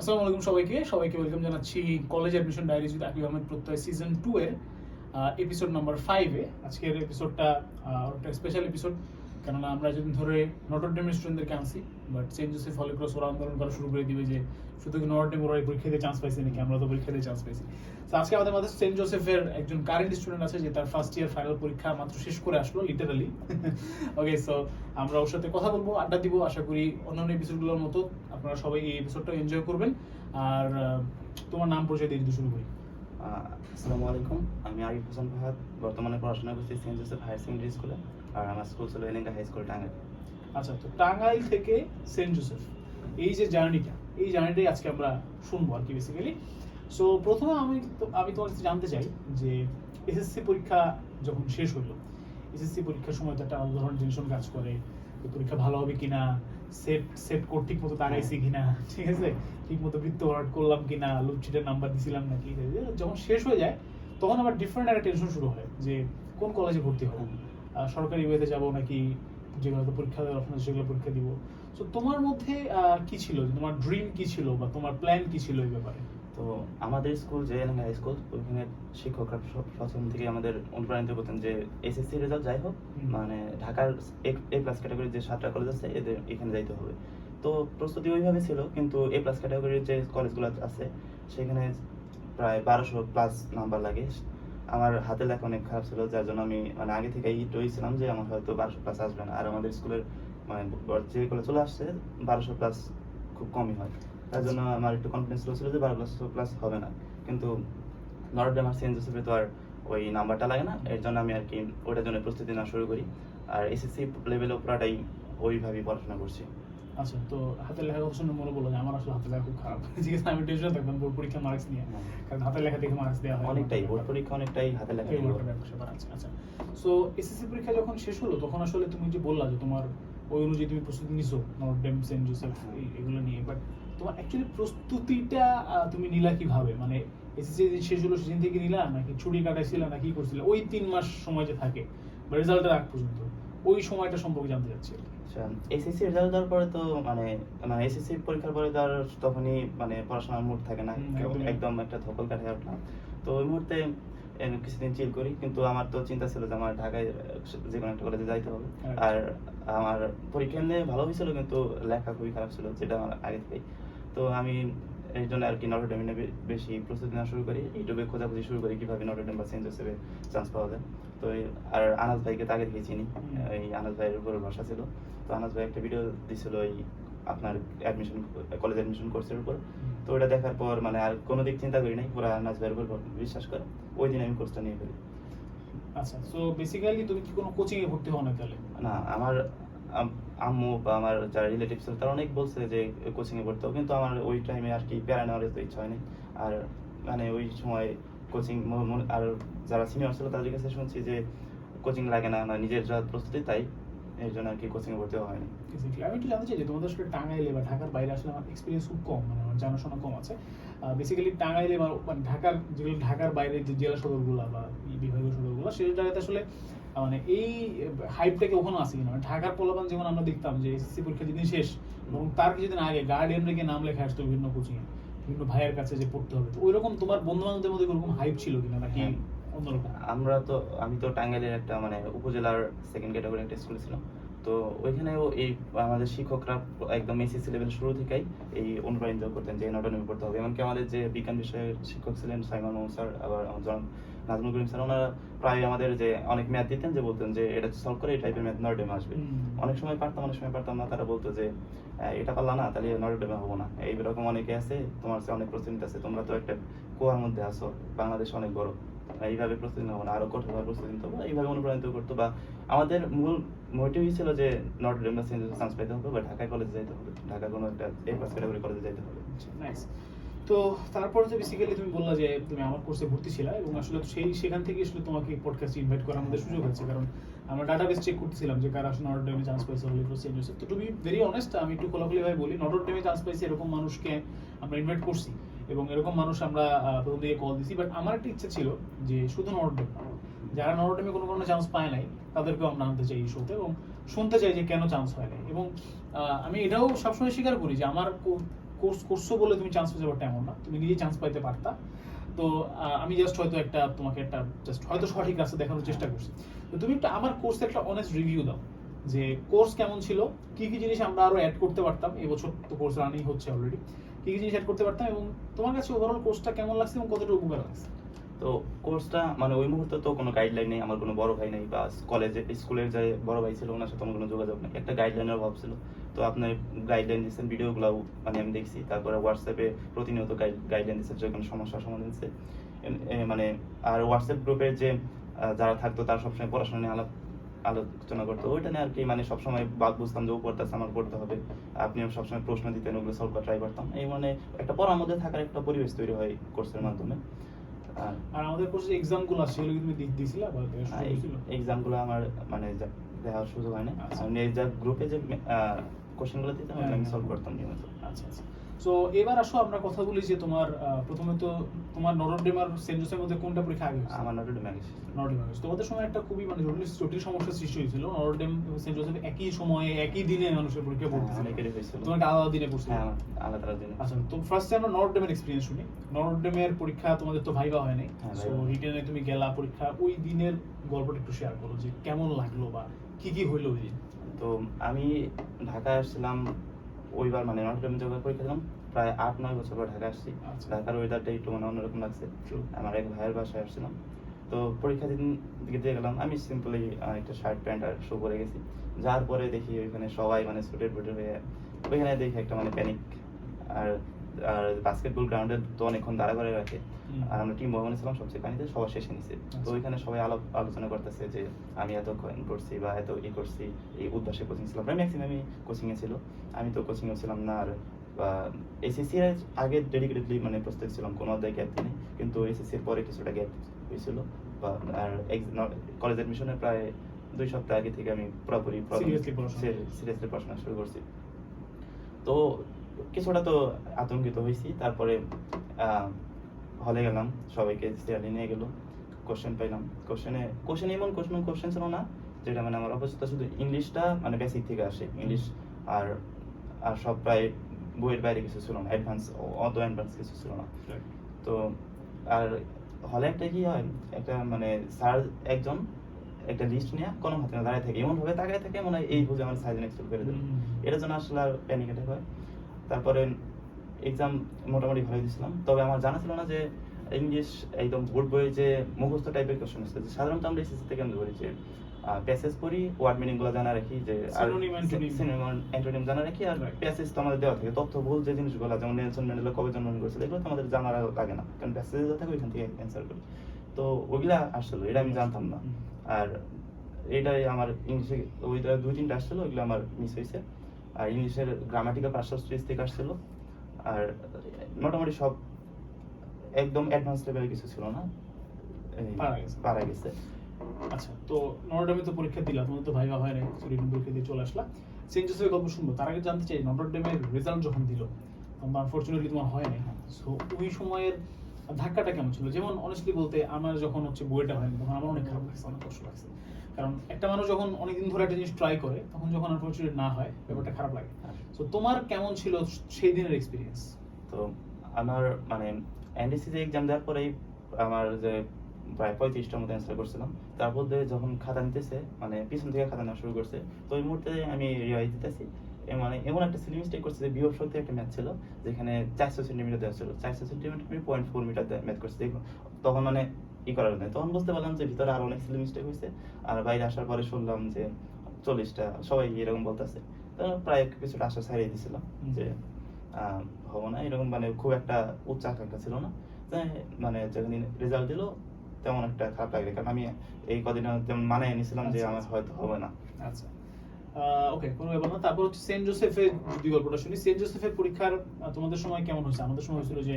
আসসালামু আলাইকুম সবাইকে। সবাইকে ওয়েলকাম জানাচ্ছি college admission diaries with Akib Ahmed Prottoy season two এর এপিসোড নাম্বার ফাইভে আজকের এপিসোডটা একটা স্পেশাল এপিসোড কেননা আমরা যেদিন ধরে নটর ডেমের স্টুডেন্টদেরকে আনছি but Saint Joseph Holy Cross ওরা আন্দোলন করা শুরু করে দিবে যে, শুধু কি নটর ডেম ওরা পরীক্ষা দিয়ে চান্স পাইছে নাকি? আমরা তো পরীক্ষা দিয়ে চান্স পাইছি। তো আজকে আমাদের মাঝে সেন্ট জোসেফের একজন কারেন্ট স্টুডেন্ট আছে, যে তার ফার্স্ট ইয়ার ফাইনাল পরীক্ষা মাত্র শেষ করে আসলো লিটারালি ওকে সো আমরা ওর সাথে কথা বলব, আড্ডা দিব, আশা করি অন্যান্য এপিসোডগুলোর মতো আপনারা সবাই এই এপিসোডটা এনজয় করবেন। আর তোমার নাম পরিচয় দিয়ে যদি শুরু করি। আসসালামু আলাইকুম, আমি আরিফ হোসেন ফাহাদ, বর্তমানে পড়াশোনা করছি সেন্ট জোসেফ হায়ার সেকেন্ডারি স্কুলে আর আমার স্কুল ছিল এলেঙ্গা হাই স্কুল টাঙ্গাইল। আচ্ছা তো টাঙ্গাইল থেকে সেন্ট জোসেফ এই যে জার্নিটা এই জার্নিটাই আজকে আমরা শুনব আর কি বেসিক্যালি সো প্রথমে আমি আমি তোমার কাছে জানতে চাই যে এসএসসি পরীক্ষা যখন শেষ হলো এসএসসি পরীক্ষার সময় তো একটা আলাদা ধরনের টেনশন কাজ করে পরীক্ষা ভালো হবে কিনা সেট সেট কোড ঠিক মতো দাঁড়াইছি কিনা ঠিক আছে? ঠিক মতো বৃত্ত ভরাট করলাম কিনা লুটচিটের নাম্বার দিছিলাম নাকি? যখন শেষ হয়ে যায় তখন আবার ডিফারেন্ট একটা টেনশন শুরু হয় যে কোন কলেজে ভর্তি হব। সরকারি ওয়েতে যাব নাকি যেগুলো তো পরীক্ষা দেওয়ার অপশন সেগুলো পরীক্ষা দিব। তো তোমার মধ্যে কি ছিল? তোমার ড্রিম কি ছিল বা তোমার প্ল্যান কি ছিল এই ব্যাপারে? তো আমাদের স্কুল যে এলেঙ্গা হাই স্কুল ওইখানে শিক্ষকরা প্রথম থেকে আমাদের অনুপ্রাণিত করতেন যে এসএসসি রেজাল্ট যাই হোক মানে ঢাকার এ প্লাস ক্যাটাগরির যে সাতটা কলেজ আছে এদের এখানে যাইতে হবে। তো প্রস্তুতি ওইভাবে ছিল কিন্তু এ প্লাস ক্যাটাগরির যে কলেজগুলো আছে সেখানে প্রায় বারোশো প্লাস নাম্বার লাগে। আমার হাতে লেখা অনেক খারাপ ছিল, যার জন্য আমি মানে আগে থেকে হিট হয়েছিলাম যে আমার হয়তো বারোশো প্লাস আসবে না। আর আমাদের স্কুলের মানে যে কলেজ চলে আসছে, বারোশো প্লাস খুব কমই হয়। তার জন্য আমার একটু কনফিডেন্স ছিল যে বারোশো প্লাস হবে না। কিন্তু নটরডেম আর সেন্ট জোসেফে তো আর ওই নাম্বারটা লাগে না। এর জন্য আমি আর কি ওটার জন্য প্রস্তুতি নেওয়া শুরু করি। আর এসএসসি লেভেলেও পুরাটাই ওইভাবেই পড়াশোনা করছি। আচ্ছা তো হাতের লেখা কথা শুনে মনে যে আমার আসলে হাতের লেখা খুব খারাপ। ঠিক আছে আমি টেনশন থাকতাম বোর্ড পরীক্ষা মার্কস নিয়ে। কারণ হাতের লেখা দেখে মার্কস দেওয়া হয়। অনেকটাই বোর্ড পরীক্ষা অনেকটাই হাতে লেখা ব্যাপার আছে আচ্ছা। সো এসএসসি পরীক্ষা যখন শেষ হলো তখন আসলে তুমি যে বললা যে তোমার ওই অনুযায়ী তুমি প্রস্তুতি নিছো নর্থডেম সেন্ট জোসেফ এগুলো নিয়ে বাট তোমার অ্যাকচুয়ালি প্রস্তুতিটা তুমি নিলা কীভাবে? মানে এসএসসি যেদিন শেষ হলো সেদিন থেকে নিলা নাকি ছুটি কাটাইছিলা নাকি কি করছিলে? ওই তিন মাস সময় যে থাকে বা রেজাল্টের আগ পর্যন্ত। ওই সময়টা সম্পর্কে জানতে চাচ্ছি আচ্ছা এসএসসি রেজাল্ট দেওয়ার পরে তো মানে মানে এসএসসি পরীক্ষার পরে তো আর তখনই মানে পড়াশোনার মুড থাকে না। একদম একটা ধকল কাটে তো ওই মুহূর্তে কিছুদিন চিল করি। কিন্তু আমার তো চিন্তা ছিল যে আমার ঢাকায় যে কোনো একটা কলেজে যাইতে হবে। হ্যাঁ। আর আমার পরীক্ষা এমনি ভালো হয়েছিল কিন্তু লেখা খুবই খারাপ ছিল যেটা আমার আগে থেকেই। তো আমি এই জন্য আর কি নটরডেমে বেশি প্রস্তুতি নেওয়া শুরু করি। ইউটিউবে খোঁজাখুঁজি শুরু করি কীভাবে নটরডেম বা সেন্ট জোসেফে চান্স পাওয়া যায়। তো আর আনাস ভাইকে তো আগে থেকে চিনি। এই আনাস ভাইয়ের উপর ভরসা ছিল। তো আনাস ভাই একটা ভিডিও দিছিল ওই আপনার অ্যাডমিশন কলেজ অ্যাডমিশন কোর্সের উপর। তো ওটা দেখার পর মানে আর কোনো দিক চিন্তা করি নাই পুরো আনাস ভাইয়ের উপর বিশ্বাস করে। ওই দিন আমি কোর্সটা নিয়ে ফেলি। আচ্ছা সো বেসিক্যালি তুমি কি কোনো কোচিং এ ভর্তি হও না তাহলে? না আমার আম্মু বা আমার যারা রিলেটিভ ছিল তারা অনেক বলছে যে কোচিং এ পড়তে হবে, কিন্তু আমার ওই টাইমে আর কি প্যারা নেওয়ার তো ইচ্ছা হয়নি আর মানে ওই সময় কোচিং আর যারা সিনিয়র ছিল তাদের কাছে শুনছি যে কোচিং লাগে না না নিজের যা প্রস্তুতি তাই এই জন্য আর কি কোচিং ভর্তি হয়নি। আমি একটু জানতে চাই যে তোমাদের আসলে টাঙ্গাইলে বা ঢাকার বাইরে আসলে আমার এক্সপিরিয়েন্স খুব কম মানে আমার জানাশোনা কম আছে। বেসিক্যালি টাঙ্গাইলে বা মানে ঢাকার, যেগুলো ঢাকার বাইরে যে জেলা সদরগুলো বা বিভাগীয় সদরগুলো, সেই জায়গাতে আসলে মানে এই হাইপটাকে ওখানে আসে কিনা? মানে ঢাকার পোলাপান যেমন আমরা দেখতাম যে এসএসসি পরীক্ষা যেদিন শেষ, এবং তার কিছুদিন আগে গার্ডিয়ান রেখে নাম লেখা আসতো বিভিন্ন কোচিং এ বিভিন্ন ভাইয়ের কাছে যে পড়তে হবে। তো ওইরকম তোমার বন্ধু বান্ধবদের মধ্যে ওরকম হাইপ ছিল কিনা নাকি হ্যাঁ। অন্যরকম? আমরা তো আমি তো টাঙ্গাইলের একটা মানে উপজেলার সেকেন্ড ক্যাটাগরি একটা স্কুল ছিলাম। তো ওইখানেও এই আমাদের শিক্ষকরা একদম এসএসসি লেভেল শুরু থেকেই এই অনুপ্রাণিত করতেন যে নটনমি পড়তে হবে। এমনকি আমাদের যে বিজ্ঞান বিষয়ের শিক্ষক ছিলেন সাইমন স্যার আবার আমার নাজমুল করিম স্যার ওনারা প্রায় আমাদের যে অনেক ম্যাথ দিতেন যে বলতেন যে এটা সলভ করে এই টাইপের ম্যাথ নটডেমে আসবে। অনেক সময় পারতাম অনেক সময় পারতাম না তারা বলতো যে এটা পারলা না তাহলে নটডেমে হব না। এইরকম অনেকে আছে তোমার কাছে অনেক প্রস্তুতি আছে তোমরা তো একটা কুয়ার মধ্যে আছো বাংলাদেশ অনেক বড় এইভাবে প্রস্তুতি নেব না আরও কঠোরভাবে প্রস্তুতি নিতে হবে এইভাবে অনুপ্রাণিত করতো বা আমাদের মূল মোটিভই ছিল যে নট ডেম চান্স পেতে হবে বা ঢাকায় কলেজে যেতে হবে ঢাকা কোনো একটা এ ক্যাটাগরি কলেজে যেতে হবে। নাইস তো তারপরে তো বেসিক্যালি তুমি বললা যে তুমি আমার কোর্সে ভর্তি ছিলা এবং আসলে সেই, সেখান থেকে আসলে তোমাকে পডকাস্ট ইনভাইট করার আমাদের সুযোগ হয়েছে। কারণ আমরা ডাটাবেস চেক করতেছিলাম যে কারা আসলে নটর ডেমে চান্স পাইছে হলি ক্রস সেন্ট জোসেফ তো টু বি ভেরি অনেস্ট আমি একটু খোলাখুলি ভাবে বলি নটর ডেমে চান্স পাইছে এরকম মানুষকে আমরা ইনভাইট করছি এবং এরকম মানুষ আমরা প্রথম দিকে কল দিছি। বাট আমার একটা ইচ্ছা ছিল যে শুধু নটর ডেম যারা নটর ডেমে কোনো কোনো চান্স পায় নাই, তাদেরকেও আমরা আনতে চাই এই শোতে এবং শুনতে চাই যে কেন চান্স হয় নাই। এবং আমি এটাও সবসময় স্বীকার করি যে আমার কোর্স করছ বলে তুমি চান্স পেতে পারতে, এমন না। তুমি নিজেই চান্স পাইতে পারতা। তো আমি জাস্ট হয়তো একটা, তোমাকে একটা জাস্ট হয়তো সঠিক রাস্তা দেখানোর চেষ্টা করছি। তো তুমি একটা, আমার কোর্সে একটা অনেস্ট রিভিউ দাও, যে কোর্স কেমন ছিল, কি কি জিনিস আমরা আরও অ্যাড করতে পারতাম। এবছর তো কোর্স রানিং হচ্ছে অলরেডি কি কি জিনিস অ্যাড করতে পারতাম এবং তোমার কাছে ওভারঅল কোর্সটা কেমন লাগছে এবং কতটা উপকার লাগছে? তো কোর্সটা মানে ওই মুহূর্তে তো কোনো গাইডলাইন নেই, আমার কোনো বড় ভাই নেই বা কলেজে স্কুলের যে বড় ভাই ছিল, ওনার সাথে আমার কোনো যোগাযোগ নেই। একটা গাইডলাইনের অভাব ছিল। তো আপনার গাইডলাইন দিচ্ছেন ভিডিওগুলো মানে আমি দেখছি। তারপরে হোয়াটসঅ্যাপে প্রতিনিয়ত গাইডলাইন দিচ্ছে যে কোনো সমস্যার সমাধান দিচ্ছে মানে আর হোয়াটসঅ্যাপ গ্রুপের যে যারা থাকতো তারা সবসময় পড়াশোনা নিয়ে আলাপ আলোচনা করতো। ওইটা নিয়ে আর কি মানে সবসময় বাদ বুঝতাম যে ও পড়তেছে আমার পড়তে হবে। আপনিও সবসময় প্রশ্ন দিতেন ওগুলো সলভ করা ট্রাই করতাম। এই মানে একটা পড়ার মধ্যে থাকার একটা পরিবেশ তৈরি হয় কোর্সের মাধ্যমে। আর আমাদের কোর্সে এক্সামগুলো আছে সেগুলো তুমি দিছিলা বা এক্সামগুলো আমার মানে দেওয়ার সুযোগ হয় না আচ্ছা। গ্রুপে যে কোশ্চেনগুলো দিতাম ওগুলো আমি হ্যাঁ। সলভ করতাম নিয়মিত। আচ্ছা আচ্ছা। সো এবার আসো আমরা কথা বলি যে তোমার প্রথমে তো তোমার আর সেন্ট জোসেফের মধ্যে কোনটা পরীক্ষা আগে আমার নরডেম আগে তোমাদের সময় একটা খুবই মানে জটিল জটিল সমস্যার সৃষ্টি হয়েছিল। এবং সেন্ট জোসেফ একই সময়ে একই দিনে মানুষের পরীক্ষা পড়তেছিল। অনেকেরই হয়েছিল। তোমাকে আলাদা দিনে পড়ছিল হ্যাঁ আলাদা আলাদা দিনে। আচ্ছা তো ফার্স্টে আমরা নরডেমের এক্সপিরিয়েন্স শুনি। নরডেমের পরীক্ষা তোমাদের তো ভাইবা হয় নাই। হ্যাঁ, সো রিটেনে তুমি গেলা পরীক্ষা। ওই দিনের গল্পটা একটু শেয়ার করো যে কেমন লাগল বা কি কি হইল ওই দিন? তো আমি ঢাকায় আসছিলাম ওইবার মানে নটে যোগাযোগ পরীক্ষা দিলাম প্রায় আট নয় বছর পর ঢাকা আসছি। আচ্ছা। ঢাকার ওয়েদারটা একটু মানে অন্যরকম লাগছে. আমার এক ভাইয়ের বাসায় আসছিলাম। তো পরীক্ষা দিন দিকে দিয়ে গেলাম। আমি সিম্পলি একটা শার্ট প্যান্ট আর শু পরে গেছি। যার পরে দেখি ওইখানে সবাই মানে সুটের বুটের হয়ে ওইখানে দেখি একটা মানে প্যানিক আর আর বাস্কেটবল গ্রাউন্ডে তো অনেকক্ষণ দাঁড়া করে রাখে। আর আমরা টিম ভবনে ছিলাম সবচেয়ে পানিতে সবার শেষে নিছে। তো আচ্ছা। ওইখানে সবাই আলাপ আলোচনা করতেছে যে আমি এত করছি বা এত ই করছি এই উদ্ভাসে কোচিং ছিলাম। প্রায় ম্যাক্সিমামই কোচিংয়ে ছিল। আমি তো কোচিংয়ে ছিলাম না আর এসএসসি এর আগে ডেডিকেটেডলি মানে প্রস্তুত ছিলাম কোনো অধ্যায় গ্যাপ নেই কিন্তু এসএসসি এর পরে কিছুটা গ্যাপ হয়েছিল। বা আর কলেজ অ্যাডমিশনের প্রায় দুই সপ্তাহ আগে থেকে আমি পুরোপুরি সিরিয়াসলি পড়াশোনা শুরু করছি। তো কিছুটা তো আতঙ্কিত হয়েছি। তারপরে হলে গেলাম সবাইকে সিরিয়ালি নিয়ে গেল। কোশ্চেন পাইলাম। কোশ্চেনে কোশ্চেন এমন কোশ্চেন কোশ্চেন ছিল না যেটা মানে আমার অবস্থা শুধু ইংলিশটা মানে বেসিক থেকে আসে। ইংলিশ আর আর সব প্রায় বইয়ের বাইরে কিছু ছিল না। অ্যাডভান্স অত অ্যাডভান্স কিছু ছিল না। তো আর হলে একটা কি হয় একটা মানে স্যার একজন একটা লিস্ট নিয়ে কোনো হাতে না দাঁড়ায় থাকে। এমন ভাবে তাকায় থাকে মনে হয় এই বুঝে আমার সাইজ এক্সেল করে দেবে। এটার জন্য আসলে আর প্যানিক অ্যাটাক হয়। তারপরে এক্সাম মোটামুটি ভালোই দিয়েছিলাম তবে আমার জানা ছিল না যে ইংলিশ একদম বোর্ড বইয়ে যে মুখস্থ টাইপের কোশ্চেন আসছে যে সাধারণত আমরা এসএসসি থেকে আমরা করি যে প্যাসেজ পড়ি ওয়ার্ড মিনিংগুলো জানা রাখি যে অ্যান্টোনিম জানা রাখি আর প্যাসেজ তো আমাদের দেওয়া থাকে। তথ্য ভুল যে জিনিসগুলো যেমন নেলসন ম্যান্ডেলা কবে জন্মগ্রহণ করেছিল এগুলো তো আমাদের জানার লাগে না। কারণ প্যাসেজ দেওয়া থাকে ওইখান থেকে অ্যান্সার করি। তো ওইগুলা আসলো এটা আমি জানতাম না। আর এটাই আমার ইংলিশে ওইটা দুই তিনটা আসছিল ওইগুলো আমার মিস হয়েছে। আর ইংলিশের গ্রামাটিক্যাল পার্সোনাল স্ট্রেস থেকে আসছিল। আর মোটামুটি সব একদম অ্যাডভান্স লেভেলের কিছু ছিল না। পারা গেছে। আচ্ছা তো নটরডেমে তো পরীক্ষা দিলা তোমার তো ভাইবা হয় নাই রিটেন পরীক্ষা দিয়ে চলে আসলা সেন্ট জোসেফের গল্প শুনব তার আগে জানতে চাই নটরডেমের রেজাল্ট যখন দিল আনফরচুনেটলি তোমার হয় সো ওই সময়ের ধাক্কাটা কেমন ছিল? যেমন অনেস্টলি বলতে আমার যখন হচ্ছে বইটা হয়নি, তখন আমার অনেক খারাপ লাগছে, অনেক কষ্ট লাগছে। কারণ একটা মানুষ যখন অনেকদিন ধরে একটা জিনিস ট্রাই করে, তখন যখন আনফরচুনেট না হয়, ব্যাপারটা খারাপ লাগে। সো তোমার কেমন ছিল সেই দিনের এক্সপিরিয়েন্স তো আমার মানে এনডিসিতে এক্সাম দেওয়ার পরেই আমার যে প্রায় পঁয়ত্রিশটার মতো অ্যান্সার করছিলাম। তারপর যখন খাতা নিতেছে মানে পিছন থেকে খাতা নেওয়া শুরু করছে, তো ওই মুহূর্তে আমি রিভাইজ দিতেছি। মানে এমন একটা সিলি মিস্টেক করছে যে বিভব শক্তি একটা ম্যাথ ছিল যেখানে চারশো সেন্টিমিটার দেওয়া ছিল। চারশো centimetre point four metre math করছি। তখন মানে ই করার নেই। তখন বুঝতে পারলাম যে ভিতরে আরও অনেক সিলি মিস্টেক হয়েছে। আর বাইরে আসার পরে শুনলাম যে চল্লিশটা সবাই এরকম বলতেছে। তো প্রায় কিছুটা আশা ছাড়িয়ে দিছিলাম যে হব না। এরকম মানে খুব একটা উচ্চ আকাঙ্ক্ষা ছিল না। মানে যখন রেজাল্ট দিল তেমন একটা খারাপ লাগল কারণ আমি এই কদিন তেমন মানায় নিয়েছিলাম যে আচ্ছা, আমার আচ্ছা। হয়তো হবে না। আচ্ছা। ওকে কোনো ব্যাপার না। তারপর হচ্ছে সেন্ট জোসেফের যদি গল্পটা শুনি। সেন্ট জোসেফের পরীক্ষার তোমাদের সময় কেমন হয়েছে? আমাদের সময় হয়েছিল যে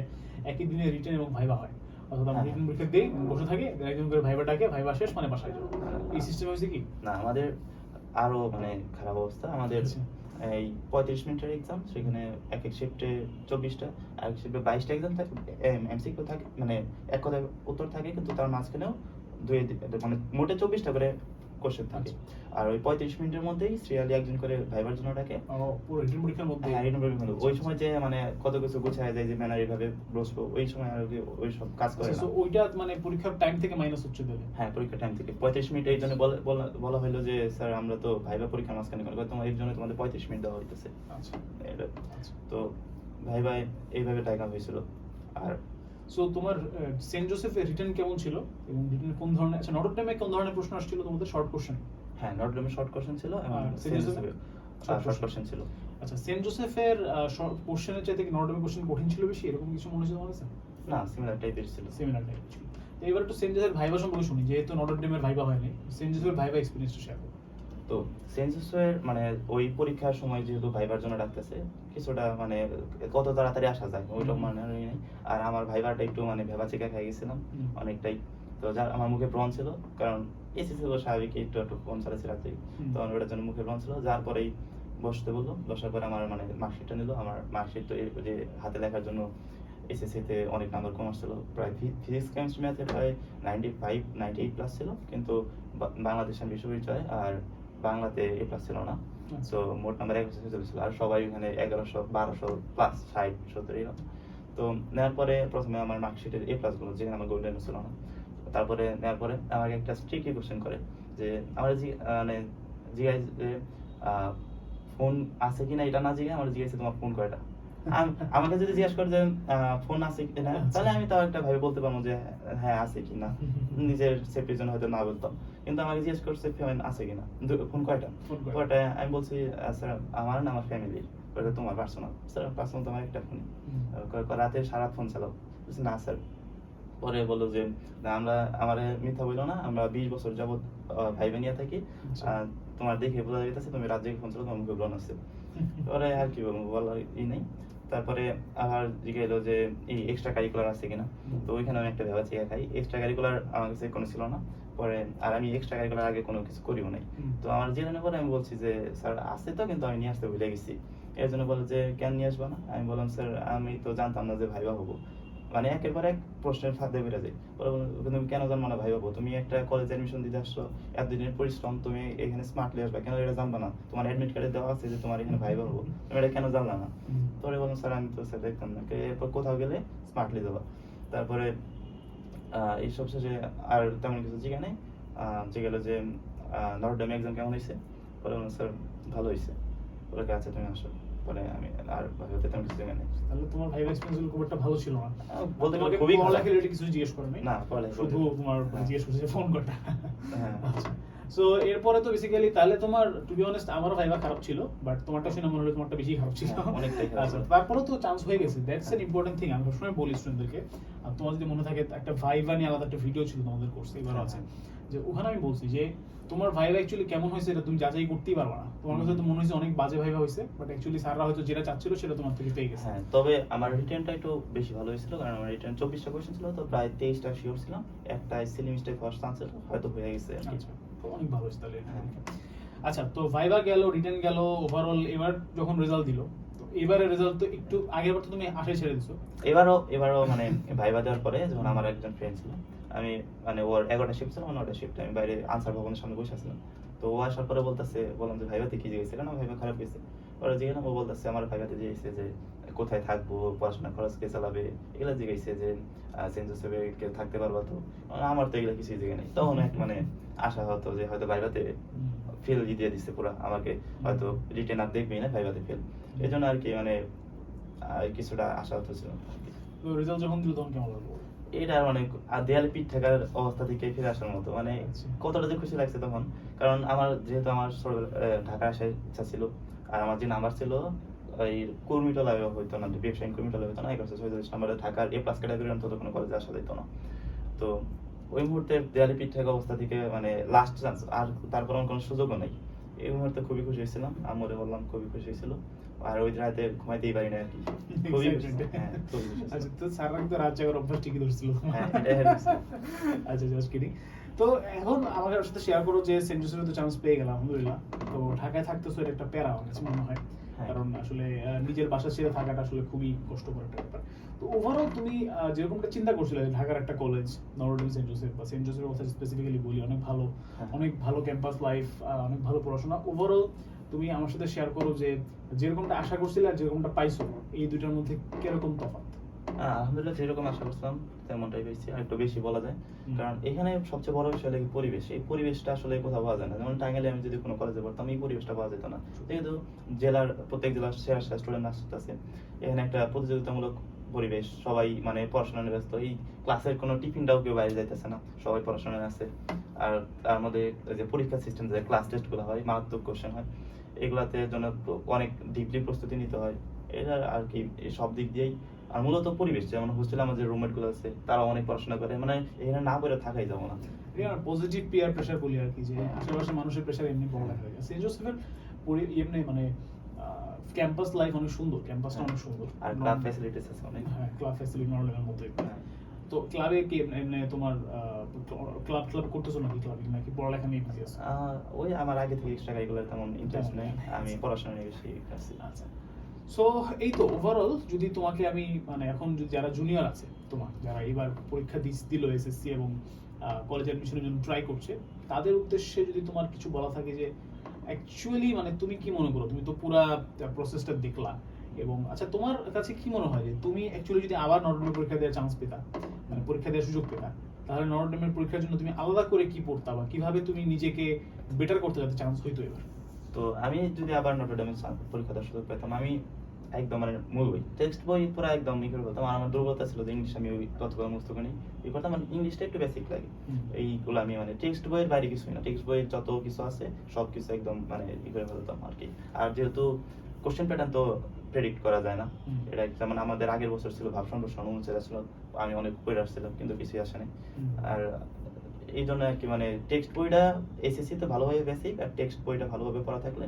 একই দিনে রিটেন এবং ভাইবা হয়। অর্থাৎ আমরা। রিটেন পরীক্ষা দিই বসে থাকি একজন করে ভাইবা ডাকে ভাইবা শেষ মানে বাসায় যাব এই সিস্টেম হয়েছে কি? না আমাদের আরও মানে খারাপ অবস্থা। আমাদের আচ্ছা। এই পঁয়ত্রিশ মিনিটের এক্সাম সেখানে এক এক শিফটে চব্বিশটা আর এক শিফটে বাইশটা এক্সাম থাকে এমসিকিউ থাকে মানে এক কথায় উত্তর থাকে কিন্তু তার মাঝখানেও দুই মানে মোটে চব্বিশটা করে কোশ্চেন থাকে। আচ্ছা। আর ওই পঁয়ত্রিশ মিনিটের মধ্যেই সিরিয়ালি একজন করে ভাইবার জন্য ডাকে। রিটেন পরীক্ষার মধ্যে? হ্যাঁ, written পরীক্ষার মধ্যে। ওই সময় যে মানে কত কিছু গোছায় যায় যে ম্যানার এইভাবে বসবো ওই সময় আর কি ওই সব কাজ করে আচ্ছা, না। ওইটা মানে পরীক্ষার টাইম থেকে মাইনাস হচ্ছে তাহলে? হ্যাঁ পরীক্ষার টাইম থেকে। পঁয়ত্রিশ মিনিট এই জন্য বলা- হলো যে স্যার আমরা তো ভাইবা পরীক্ষার মাঝখানে করে তোমার এর জন্য তোমাদের পঁয়ত্রিশ মিনিট দেওয়া হইতেছে। আচ্ছা। আচ্ছা। তো ভাই ভাই এইভাবে টাকা হয়েছিল। আর সো তোমার সেন্ট জোসেফের রিটার্ন কেমন ছিল? এবং রিটার্ন কোন ধরনের আচ্ছা নটরডেমে কোন ধরনের প্রশ্ন আসছিল? তোমাদের শর্ট কোশ্চেন হ্যাঁ নটডেমে শর্ট কোশ্চেন ছিল আর শর্ট. কোশ্চেন ছিল। আচ্ছা সেন্ট জোসেফের কোশ্চেনের চাইতে কি নটরডেমে কোশ্চেন কঠিন ছিল বেশি? এরকম কিছু মনে হচ্ছে তোমার কাছে? না সিমিলার টাইপের ছিল। সেমিনার টাইপ ছিল। এবার একটু সেন্ট জোসেফের ভাইবা সম্পর্কে শুনি যেহেতু নটরডেমের ভাইবা হয়নি সেন্ট জোসেফের ভাইবা এক্সপিরিয়েন্সটা শেয়ার করো। তো সেন্সাসের মানে ওই পরীক্ষার সময় যেহেতু ভাইবার জন্য ডাকতেছে কিছুটা মানে কত তাড়াতাড়ি আসা যায় ওইটা। মানে নেই। আর আমার ভাইবারটা একটু মানে ভেবা চিকা খাই গেছিলাম অনেকটাই। তো যার আমার মুখে ব্রন ছিল কারণ এসেছিল স্বাভাবিক একটু একটু ফোন চালাচ্ছি রাত্রে তো আমার ওটার জন্য মুখে ব্রন ছিল যার পরেই বসতে বলল বসার পরে আমার মানে মার্কশিটটা নিল। আমার মার্কশিট তো যে হাতে লেখার জন্য এসএসসিতে অনেক নাম্বার কম আসছিল প্রায় ফিজিক্স কেমিস্ট্রি ম্যাথে প্রায় ninety five ninety eight plus ছিল। কিন্তু বাংলাদেশ বিশ্ববিদ্যালয় আর বাংলাতে এ প্লাস ছিল না। তো মোট নাম্বার এক ছিল আর সবাই ওখানে এগারোশো বারোশো প্লাস ষাট সত্তর এরকম। তো নেওয়ার পরে প্রথমে আমার মার্কশিটের এ প্লাসগুলো যেখানে আমার গোল্ডেন ছিল না। তারপরে নেওয়ার পরে আমাকে একটা স্ট্রিক্টলি কোশ্চেন করে যে আমার জি মানে জিজ্ঞাসা যে ফোন আছে কিনা? এটা না জিজ্ঞাসা আমার জিজ্ঞাসা তোমার ফোন কয়টা? আমাকে যদি জিজ্ঞাসা করে যে ফোন আছে কিনা আচ্ছা। তাহলে আমি তাও একটা ভাবে বলতে পারব যে হ্যাঁ আছে কিনা নিজের সেফটির জন্য হয়তো না বলতাম কিন্তু আমাকে জিজ্ঞেস করছে ফোন আছে কিনা কিন্তু ফোন কয়টা? কয়টা? আমি বলছি স্যার আমার না আমার ফ্যামিলির ওটা তোমার পার্সোনাল স্যার পার্সোনাল তোমার একটা ফোন। রাতে সারা ফোন চালাও। না স্যার পরে বলল যে আমরা আমার মিথ্যা বলল না আমরা বিশ বছর যাবত ভাই বোনিয়া থাকি। আচ্ছা। তোমার দেখে বোঝা যাইতেছে তুমি রাত জেগে ফোন চালাও তোমার মুখে ব্রণ আছে পরে আর কি বলব বলার ই নেই। তারপরে আবার জিজ্ঞাসা যে এই এক্সট্রা কারিকুলার আছে কিনা? তো ওইখানে আমি একটা ভেবা চেয়ে খাই এক্সট্রা কারিকুলার আমার কাছে কোনো ছিল না। পরে আর আমি এক্সট্রা কারিকুলার আগে কোনো কিছু করিও নাই। তো আমার জেনে পরে আমি বলছি যে স্যার আছে তো কিন্তু আমি নিয়ে আসতে ভুলে গেছি। এর জন্য বলে যে কেন নিয়ে আসব না? আমি বললাম স্যার আমি তো জানতাম না যে ভাইবা হব। মানে একের পর এক প্রশ্নের ফাঁদে বেড়ে যায়। তুমি কেন জানব না ভাই হব তুমি একটা কলেজ অ্যাডমিশন দিতে আসছো এতদিনের পরিশ্রম তুমি এখানে স্মার্টলি আসবে। কেন এটা জানবা না? তোমার অ্যাডমিট কার্ডে দেওয়া আছে যে তোমার এখানে ভাই হব তুমি এটা কেন জানলা না। পরে বললাম স্যার আমি তো স্যার দেখতাম না। এরপর কোথাও গেলে স্মার্টলি যাবা তারপরে এইসব শেষে আর তেমন কিছু জিজ্ঞা নেই। জিজ্ঞালো যে নটরডেম এক্সাম কেমন হয়েছে? বললাম স্যার ভালো হয়েছে। পরে আচ্ছা তুমি আসো। পরে আমি আর কিছু তাহলে তোমার এক্সপিরিয়েন্স খুব একটা ভালো ছিল না? বলতে গেলে খুবই। পড়ালেখা related কিছু জিজ্ঞেস না, শুধু তোমার হ্যাঁ। জিজ্ঞেস করছে ফোন কটা। হ্যাঁ। আচ্ছা। সো এরপরে তো বেসিক্যালি তাহলে তোমার টু বি অনেস্ট আমারও ভাইবা খারাপ ছিল বাট তোমারটা শুনে মনে হলো তোমারটা বেশি খারাপ ছিল। হ্যাঁ, অনেকটাই আচ্ছা তারপরে তো চান্স হয়ে গেছে। দ্যাটস এন ইম্পর্টেন্ট থিং আমি সবসময় বলি স্টুডেন্টদেরকে আর তোমার যদি মনে থাকে একটা ভাইবা নিয়ে আলাদা একটা ভিডিও ছিল তোমাদের কোর্সে এবার হ্যাঁ, আছে। যে ওখানে আমি বলছি যে তোমার ভাইবা অ্যাকচুয়ালি কেমন হয়েছে এটা তুমি যাচাই করতেই পারবে না। তোমার কাছে তো মনে হয়েছে অনেক বাজে ভাইবা হয়েছে বাট অ্যাকচুয়ালি স্যাররা হয়তো যেটা চাচ্ছিল সেটা তোমার থেকে পেয়ে গেছে। হ্যাঁ তবে আমার রিটার্নটা একটু বেশি ভালো হয়েছিল কারণ আমার রিটার্ন চব্বিশটা কোয়েশ্চেন ছিল তো প্রায় তেইশটা শিওর ছিলাম। একটা সিলিমিস্টাই ফার্স্ট চান্সেল হয়তো হয়ে গেছে আচ্ছা অনেক ভালো হয়েছে তাহলে হ্যাঁ। আচ্ছা তো ভাইবা গেল রিটার্ন গেল ওভারঅল এবার যখন রেজাল্ট দিল তো এবারে রেজাল্ট তো একটু আগের বার তো তুমি আশায় ছেড়ে দিছো। এবারও এবারও মানে ভাইবা দেওয়ার পরে যখন আমার একজন ফ্রেন্ড ছিল আমি মানে ওর এগারোটা শিফট ছিল নটা শিফট আমি বাইরে আনসার ভবনের সামনে বসে আছিলাম। তো ও আসার পরে বলতেছে বললাম যে ভাইবাতে কি জিজ্ঞেস কেন ভাইবা খারাপ হয়েছে। পরে জিজ্ঞেস ও বলতেছে আমার ভাইবাতে জিজ্ঞেসে যে কোথায় থাকব? পড়াশোনা খরচ কে চালাবে? এগুলো জিজ্ঞেসে যে সেন্ট জোসেফে থাকতে পারবা তো? আমার তো এগুলো কিছুই জিজ্ঞে নেই। তখন এক মানে আশা হতো যে হয়তো ভাইবাতে ফেল দিয়ে দিচ্ছে পুরো। আমাকে হয়তো রিটেন আর দেখবেই না ভাইবাতে ফেল এই জন্য আর কি মানে কিছুটা আশা হতো ছিল। রেজাল্ট যখন দিল তখন কেমন লাগল? এটা মানে দেয়ালে পিঠ থাকার অবস্থা থেকে ফিরে আসার মতো। মানে আচ্ছা। কতটা যে খুশি লাগছে তখন। কারণ আমার যেহেতু আমার ঢাকা আসার ইচ্ছা ছিল। আর আমার যে নাম্বার ছিল ওই কর্মীটলায় হইতো না ব্যবসায়িক কর্মীটলায় হইতো না একশো ছয়চল্লিশ নাম্বারে ঢাকার এ প্লাস ক্যাটাগরি অন্তত কোনো কলেজে আসা যেত না। তো ওই মুহূর্তে দেয়ালে পিঠ থাকা অবস্থা থেকে মানে লাস্ট চান্স আর তারপর আমার কোনো সুযোগও নেই। এই মুহূর্তে খুবই খুশি হয়েছিলাম আমরে বললাম খুবই খুশি হয়েছিল। আর ওই রাতে ঘুমাইতেই পারি না আর কি খুবই. হ্যাঁ আচ্ছা তো কিন্তু রাত জাগার অভ্যাস ঠিকই ধরছিল হ্যাঁ, হয়েছে। আচ্ছা জাস্ট কিডিং তো এখন আমাদের সাথে শেয়ার করো যে সেন্ট জোসেফে তো চান্স পেয়ে গেলাম আলহামদুলিল্লাহ তো ঢাকায় থাকতেছো এটা একটা প্যারা আমার কাছে মনে হয় হ্যাঁ। কারণ আসলে নিজের বাসা ছেড়ে থাকাটা আসলে খুবই কষ্টকর একটা ব্যাপার তো ওভারঅল তুমি যেরকমটা চিন্তা করছিলে যে ঢাকার একটা college Notre Dame Saint Joseph বা সেন্ট জোসেফের কথা স্পেসিফিক্যালি বলি অনেক ভালো হ্যাঁ। অনেক ভালো ক্যাম্পাস লাইফ অনেক ভালো পড়াশোনা ওভারঅল তুমি আমার সাথে শেয়ার করো যে যেরকমটা আশা করছিলে আর যেরকমটা পাইছো এই দুইটার মধ্যে কীরকম তফাৎ? আলহামদুলিল্লাহ যেরকম আশা করছিলাম তেমনটাই পেয়েছি আর একটু বেশি বলা যায়। কারণ এখানে সবচেয়ে বড় বিষয় লাগে পরিবেশ। এই পরিবেশটা আসলে কোথাও পাওয়া যায় না। যেমন টাঙ্গাইলে আমি যদি কোনো কলেজে পড়তাম এই পরিবেশটা পাওয়া যেত না। যেহেতু জেলার প্রত্যেক জেলার সেরা সেরা স্টুডেন্ট আসতেছে এখানে একটা প্রতিযোগিতামূলক পরিবেশ সবাই মানে পড়াশোনা নিয়ে ব্যস্ত। এই ক্লাসের কোনো টিফিনটাও কেউ বাইরে যাইতেছে না। সবাই পড়াশোনায় আছে। আর তার মধ্যে যে পরীক্ষা সিস্টেম যে ক্লাস টেস্টগুলো হয় মারাত্মক কোশ্চেন হয়। এগুলাতে জন্য অনেক ডিপলি প্রস্তুতি নিতে হয়। এটা আর কি সব দিক দিয়েই। আর মূলত পরিবেশ যেমন হোস্টেলে আমাদের রুমমেটগুলো আছে তারা অনেক পড়াশোনা করে। মানে এখানে না করে থাকাই যাব না। পজিটিভ পিয়ার প্রেশার বলি আর কি যে আশেপাশে মানুষের প্রেশার এমনি বড় যায় সেন্ট জোসেফের এমনি মানে ক্যাম্পাস লাইফ অনেক সুন্দর ক্যাম্পাসটা অনেক সুন্দর। আর ক্লাব ফ্যাসিলিটিস আছে অনেক। হ্যাঁ ক্লাব ফ্যাসিলিটি নর্মালের মতোই। হ্যাঁ। তো ক্লাবে কি এমনি এমনি তোমার ক্লাব ক্লাব করতেছো নাকি ক্লাবে? নাকি পড়ালেখা নিয়ে বিজি আছো? ওই আমার আগে থেকে এক্সট্রা কারিকুলার তেমন ইন্টারেস্ট নেই। আমি পড়াশোনা নিয়ে বেশি আছি আচ্ছা। সো এই তো ওভারঅল যদি তোমাকে আমি মানে এখন যারা জুনিয়র আছে তোমার যারা এবার পরীক্ষা দিল এসএসসি এবং কলেজ অ্যাডমিশনের জন্য ট্রাই করছে তাদের উদ্দেশ্যে যদি তোমার কিছু বলা থাকে যে অ্যাকচুয়ালি মানে তুমি কি মনে করো? তুমি তো পুরা প্রসেসটা দেখলা। এবং আচ্ছা তোমার কাছে কি মনে হয় যে তুমি অ্যাকচুয়ালি যদি আবার নর্মাল পরীক্ষা দেওয়ার চান্স পেতা মানে পরীক্ষা দেওয়ার সুযোগ পেতা। তাহলে নর্মাল পরীক্ষার জন্য তুমি আলাদা করে কি পড়তা বা কীভাবে তুমি নিজেকে বেটার করতে যাতে চান্স হইতো এবার? তো আমি যদি আবার নটরডেমে পরীক্ষা দেওয়ার সুযোগ পেতাম আমি একদম মানে মূল বই টেক্সট বই পুরো একদম ই করে বলতাম। আর আমার দুর্বলতা ছিল যে ইংলিশ আমি ওই ততগুলো মুস্ত করি ই করতাম মানে ইংলিশটা একটু বেসিক লাগে। এইগুলো আমি মানে টেক্সট বইয়ের বাইরে কিছুই না। টেক্সট বইয়ের যত কিছু আছে সব কিছু একদম মানে ই করে ফেলতাম আর কি। আর যেহেতু কোশ্চেন প্যাটার্ন তো প্রেডিক্ট করা যায় না। এটা যেমন আমাদের আগের বছর ছিল ভাবসান প্রশ্ন অনুমোচন ছিল আমি অনেক পড়ে আসছিলাম কিন্তু কিছুই আসেনি। আর এই জন্য আর কি মানে টেক্সট বইটা এসএসসি তে ভালোভাবে বেসিক আর টেক্সট বইটা ভালোভাবে পড়া থাকলে।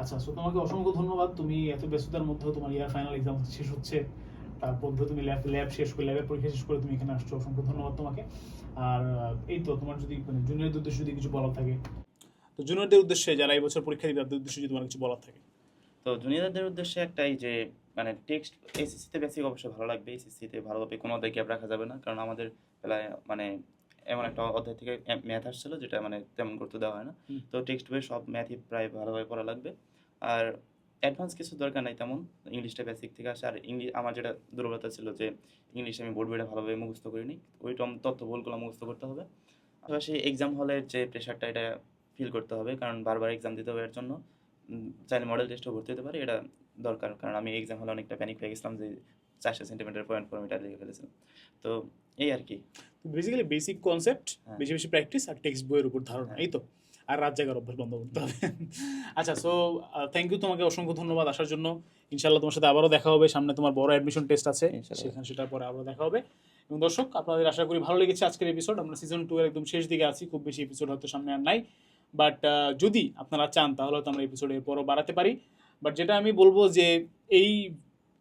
আচ্ছা সো তোমাকে অসংখ্য ধন্যবাদ। তুমি এত ব্যস্ততার মধ্যেও তোমার ইয়ার ফাইনাল এক্সাম শেষ হচ্ছে। তারপর ধরো তুমি ল্যাব ল্যাব শেষ করে ল্যাবের পরীক্ষা শেষ করে তুমি এখানে আসছো। অসংখ্য ধন্যবাদ তোমাকে। আর এই তো তোমার যদি মানে জুনিয়রদের উদ্দেশ্যে যদি কিছু বলার থাকে। তো জুনিয়রদের উদ্দেশ্যে যারা এই বছর পরীক্ষা দিবে তাদের উদ্দেশ্যে যদি তোমার কিছু বলার থাকে। তো জুনিয়রদের উদ্দেশ্যে একটাই যে মানে টেক্সট এসএসসিতে বেসিক অবশ্যই ভালো লাগবে। এসএসসিতে ভালোভাবে কোনো অধ্যায় গ্যাপ রাখা যাবে না। কারণ আমাদের বেলায় মানে এমন একটা অধ্যায় থেকে ম্যাথ আসছিল যেটা মানে তেমন করতে দেওয়া হয় না। তো টেক্সট বই সব ম্যাথই প্রায় ভালোভাবে পড়া লাগবে। আর অ্যাডভান্স কিছু দরকার নাই তেমন। ইংলিশটা বেসিক থেকে আসে। আর ইংলিশ আমার যেটা দুর্বলতা ছিল যে ইংলিশে আমি বোর্ড বইটা ভালোভাবে মুখস্থ করিনি। ওই টম তথ্য বলগুলো মুখস্থ করতে হবে। পাশাপাশি এক্সাম হলের যে প্রেশারটা এটা ফিল করতে হবে। কারণ বারবার এক্সাম দিতে হবে এর জন্য। চাইলে মডেল টেস্টও ভর্তি হতে পারে এটা দরকার। কারণ আমি এক্সাম হলে অনেকটা প্যানিক হয়ে গেছিলাম যে চারশো সেন্টিমিটার পয়েন্ট ফোর মিটার লিখে ফেলেছিলাম। তো এই আর কি। Basically basic concept. বেশি বেশি প্র্যাকটিস আর টেক্সট বইয়ের উপর ধারণা হ্যাঁ। এই তো। আর রাত জাগার অভ্যাস বন্ধ করতে হবে। আচ্ছা সো থ্যাংক ইউ তোমাকে অসংখ্য ধন্যবাদ আসার জন্য। ইনশাল্লাহ তোমার সাথে আবারও দেখা হবে সামনে তোমার বড় অ্যাডমিশন টেস্ট আছে। সেখানে সেটার পরে আবারও দেখা হবে। এবং দর্শক আপনাদের আশা করি ভালো লেগেছে আজকের এপিসোড আমরা সিজন টু এর একদম শেষ দিকে আছি খুব বেশি এপিসোড হয়তো সামনে আর নাই। বাট যদি আপনারা চান, তাহলে হয়তো আমরা এপিসোডে পরও বাড়াতে পারি। বাট যেটা আমি বলব যে, এই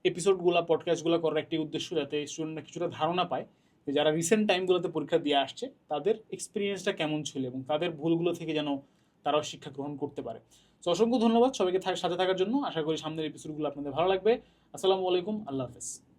এপিসোডগুলো পডকাস্টগুলো করার একটি উদ্দেশ্য যাতে স্টুডেন্টরা কিছুটা ধারণা পায় যে, যারা রিসেন্ট টাইমগুলোতে পরীক্ষা দিয়ে আসছে, তাদের এক্সপিরিয়েন্সটা কেমন ছিল এবং তাদের ভুলগুলো থেকে যেন তারাও শিক্ষা গ্রহণ করতে পারে। তো অসংখ্য ধন্যবাদ সবাইকে সাথে থাকার জন্য। আশা করি সামনের এপিসোডগুলো আপনাদের ভালো লাগবে। আসসালামু আলাইকুম। আল্লাহ হাফেজ।